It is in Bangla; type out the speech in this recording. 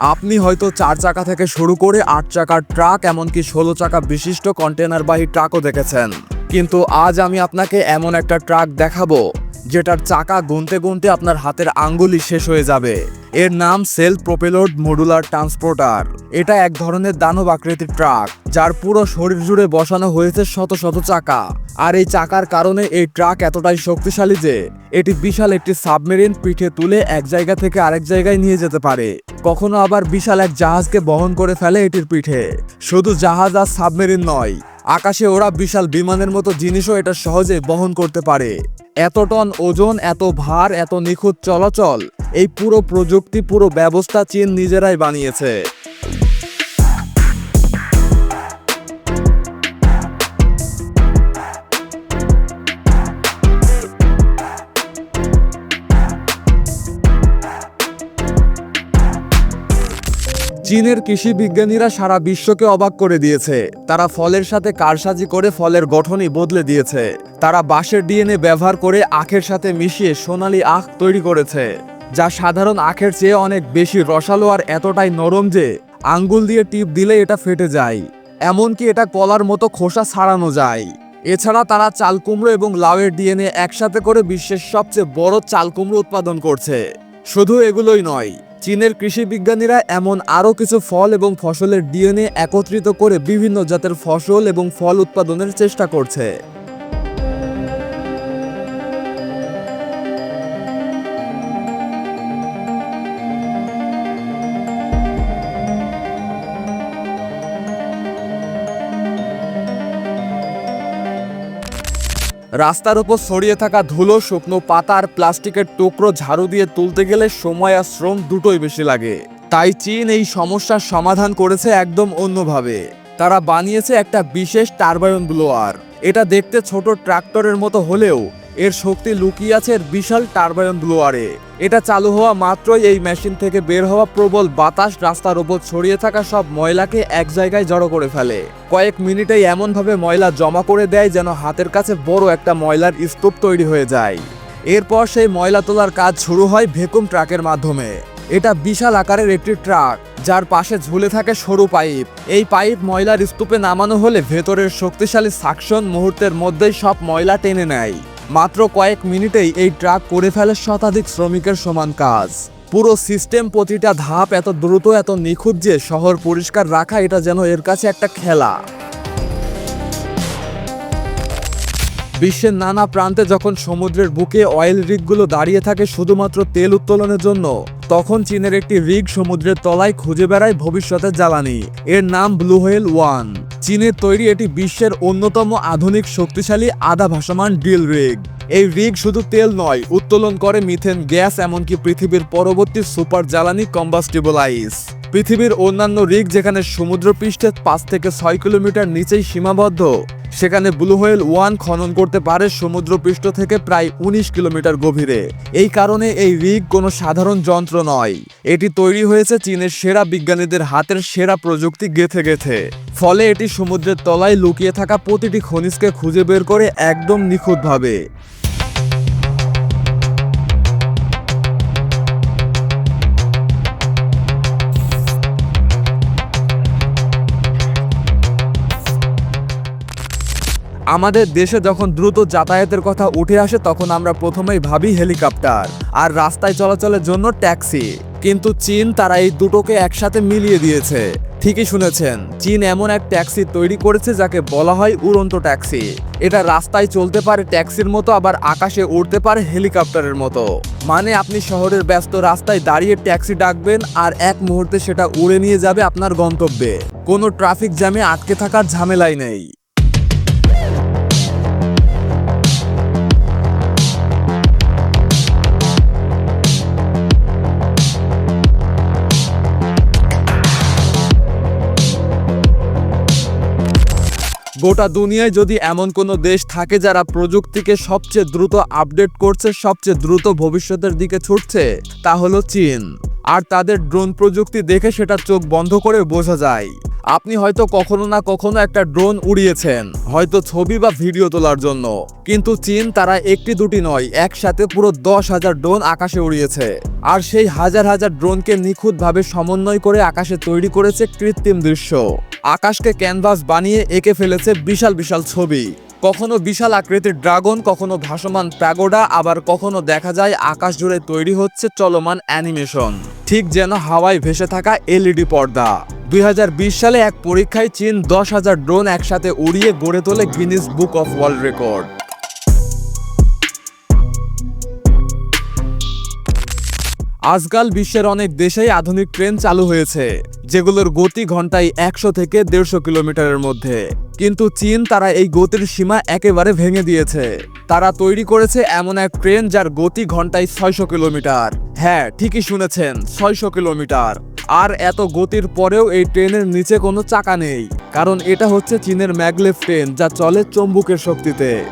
আপনি হয়তো চার চাকা থেকে শুরু করে আট চাকার ট্রাক, এমনকি ষোলো চাকা বিশিষ্ট কন্টেনারবাহী ট্রাকও দেখেছেন। কিন্তু আজ আমি আপনাকে এমন একটা ট্রাক দেখাবো। যেটার চাকা গুনতে গুনতে আপনার হাতের আঙ্গুলি শেষ হয়ে যাবে। এর নাম সেলফ প্রোপেলোড মডুলার ট্রান্সপোর্টার এটা এক ধরনের দানব আকৃতির ট্রাক, যার পুরো শরীর জুড়ে বসানো হয়েছে শত শত চাকা। আর এই চাকার কারণে এই ট্রাক এতটাই শক্তিশালী যে, এটি বিশাল একটি সাবমেরিন পিঠে তুলে এক জায়গা থেকে আরেক জায়গায় নিয়ে যেতে পারে। কখনো আবার বিশাল এক জাহাজকে বহন করে ফেলে এটির পিঠে। শুধু জাহাজ আর সাবমেরিন নয় আকাশে ওরা বিশাল বিমানের মতো জিনিসও এটা সহজে বহন করতে পারে। এত টন ওজন, এত ভার, এত নিখুঁত চলাচল, এই পুরো প্রযুক্তি, পুরো ব্যবস্থা চীন নিজেরাই বানিয়েছে। চীনের কৃষি বিজ্ঞানীরা সারা বিশ্বকে অবাক করে দিয়েছে। তারা ফলের সাথে কারসাজি করে ফলের গঠনই বদলে দিয়েছে। তারা বাঁশের ডিএনএ ব্যবহার করে আখের সাথে মিশিয়ে সোনালী আখ তৈরি করেছে, যা সাধারণ আখের চেয়ে অনেক বেশি রসালো আর এতটাই নরম যে আঙ্গুল দিয়ে টিপ দিলে এটা ফেটে যায়। এমনকি এটা কলার মতো খোসা ছাড়ানো যায়। এছাড়া তারা চাল কুমড়ো এবং লাউয়ের ডিএনএ একসাথে করে বিশ্বের সবচেয়ে বড় চাল কুমড়ো উৎপাদন করছে। শুধু এগুলোই নয় চীনের কৃষি বিজ্ঞানীরা এমন আরও কিছু ফল এবং ফসলের ডিএনএ একত্রিত করে বিভিন্ন জাতের ফসল এবং ফল উৎপাদনের চেষ্টা করছে। রাস্তার উপর ছড়িয়ে থাকা ধুলো, শুকনো পাতা আর প্লাস্টিকের টুকরো ঝাড়ু দিয়ে তুলতে গেলে সময় আর শ্রম দুটোই বেশি লাগে। তাই চীন এই সমস্যার সমাধান করেছে একদম অন্যভাবে। তারা বানিয়েছে একটা বিশেষ টারবায়ন ব্লোয়ার। এটা দেখতে ছোট ট্রাক্টরের মতো হলেও এর শক্তি লুকিয়ে আছে এর বিশাল টারবায়ন ব্লোয়ারে। এটা চালু হওয়া মাত্রই এই মেশিন থেকে বের হওয়া প্রবল বাতাস রাস্তার ওপর ছড়িয়ে থাকা সব ময়লাকে এক জায়গায় জড়ো করে ফেলে। কয়েক মিনিটেই এমনভাবে ময়লা জমা করে দেয় যেন হাতের কাছে বড় একটা ময়লার স্তূপ তৈরি হয়ে যায়। এরপর সেই ময়লা তোলার কাজ শুরু হয় ভেকুম ট্রাকের মাধ্যমে। এটা বিশাল আকারের একটি ট্রাক, যার পাশে ঝুলে থাকে সরু পাইপ। এই পাইপ ময়লার স্তূপে নামানো হলে ভেতরের শক্তিশালী সাকশন মুহূর্তের মধ্যেই সব ময়লা টেনে নেয়। মাত্র কয়েক মিনিটেই এই ট্রাক করে ফেলে শতাধিক শ্রমিকের সমান কাজ। পুরো সিস্টেম প্রতিটা ধাপ এত দ্রুত, এত নিখুঁত যে শহর পরিষ্কার রাখা এটা যেন এর কাছে একটা খেলা। বিশ্বের নানা প্রান্তে যখন সমুদ্রের বুকে অয়েল রিগগুলো দাঁড়িয়ে থাকে শুধুমাত্র তেল উত্তোলনের জন্য, তখন চীনের একটি রিগ সমুদ্রের তলায় খুঁজে বেড়ায় ভবিষ্যতের জ্বালানি। এর নাম ব্লু হোয়েল ওয়ান চীনের তৈরি এটি বিশ্বের অন্যতম আধুনিক শক্তিশালী আধা ভাসমান ড্রিল রিগ। এই রিগ শুধু তেল নয়, উত্তোলন করে মিথেন গ্যাস, এমনকি পৃথিবীর পরবর্তী সুপার জ্বালানি কম্বাস্টিবল আইস পৃথিবীর অন্যান্য রিগ যেখানে সমুদ্রপৃষ্ঠের পাঁচ থেকে ছয় কিলোমিটার নিচেই সীমাবদ্ধ সেখানে ব্লু হোয়েল ওয়ান খনন করতে পারে সমুদ্রপৃষ্ঠ থেকে প্রায় উনিশ কিলোমিটার গভীরে। এই কারণে এই রিগ কোনো সাধারণ যন্ত্র নয়। এটি তৈরি হয়েছে চীনের সেরা বিজ্ঞানীদের হাতের সেরা প্রযুক্তি গেথে গেথে। ফলে এটি সমুদ্রের তলায় লুকিয়ে থাকা প্রতিটি খনিজকে খুঁজে বের করে একদম নিখুঁতভাবে। আমাদের দেশে যখন দ্রুত যাতায়াতের কথা উঠে আসে, তখন আমরা প্রথমেই ভাবি হেলিকপ্টার আর রাস্তায় চলাচলের জন্য ট্যাক্সি। কিন্তু চীন তারা এই দুটোকে একসাথে মিলিয়ে দিয়েছে। ঠিকই শুনেছেন, চীন এমন এক ট্যাক্সি তৈরি করেছে যাকে বলা হয় উড়ন্ত ট্যাক্সি। এটা রাস্তায় চলতে পারে ট্যাক্সির মতো, আবার আকাশে উড়তে পারে হেলিকপ্টারের মতো। মানে আপনি শহরের ব্যস্ত রাস্তায় দাঁড়িয়ে ট্যাক্সি ডাকবেন আর এক মুহূর্তে সেটা উড়ে নিয়ে যাবে আপনার গন্তব্যে। কোনো ট্রাফিক জ্যামে আটকে থাকার ঝামেলাই নেই। গোটা দুনিয়ায় যদি এমন কোনো দেশ থাকে যারা প্রযুক্তিকে সবচেয়ে দ্রুত আপডেট করছে, সবচেয়ে দ্রুত ভবিষ্যতের দিকে ছুটছে, তা হলো চীন। আর তাদের ড্রোন প্রযুক্তি দেখে সেটা চোখ বন্ধ করে বোঝা যায়। আপনি হয়তো কখনো না কখনো একটা ড্রোন উড়িয়েছেন, হয়তো ছবি বা ভিডিও তোলার জন্য। কিন্তু চীন তারা একটি দুটি নয়, একসাথে পুরো দশ হাজার ড্রোন আকাশে উড়িয়েছে। আর সেই হাজার হাজার ড্রোনকে নিখুঁতভাবে সমন্বয় করে আকাশে তৈরি করেছে কৃত্রিম দৃশ্য। আকাশকে ক্যানভাস বানিয়ে এঁকে ফেলেছে বিশাল বিশাল ছবি। কখনো বিশাল আকৃতির ড্রাগন, কখনো ভাসমান প্যাগোডা, আবার কখনো দেখা যায় আকাশ জুড়ে তৈরি হচ্ছে চলমান অ্যানিমেশন। ঠিক যেন হাওয়ায় ভেসে থাকা এলইডি পর্দা। দুই হাজার বিশ সালে এক পরীক্ষায় চীন দশ হাজার ড্রোন একসাথে উড়িয়ে গড়ে তোলে Guinness book of world record আজকাল বিশ্বের অনেক দেশেই আধুনিক ট্রেন চালু হয়েছে, যেগুলোর গতি ঘন্টায় একশো থেকে দেড়শো কিলোমিটারের মধ্যে। কিন্তু চীন তারা এই গতির সীমা একেবারে ভেঙে দিয়েছে। তারা তৈরি করেছে এমন এক ট্রেন যার গতি ঘন্টায় ছয়শো কিলোমিটার। হ্যাঁ ঠিকই শুনেছেন, ছয়শো কিলোমিটার। আর এত গতির পরেও এই ট্রেনের নিচে কোনো চাকা নেই। কারণ এটা হচ্ছে চীনের ম্যাগলেভ ট্রেন, যা চলে চম্বুকের শক্তিতে।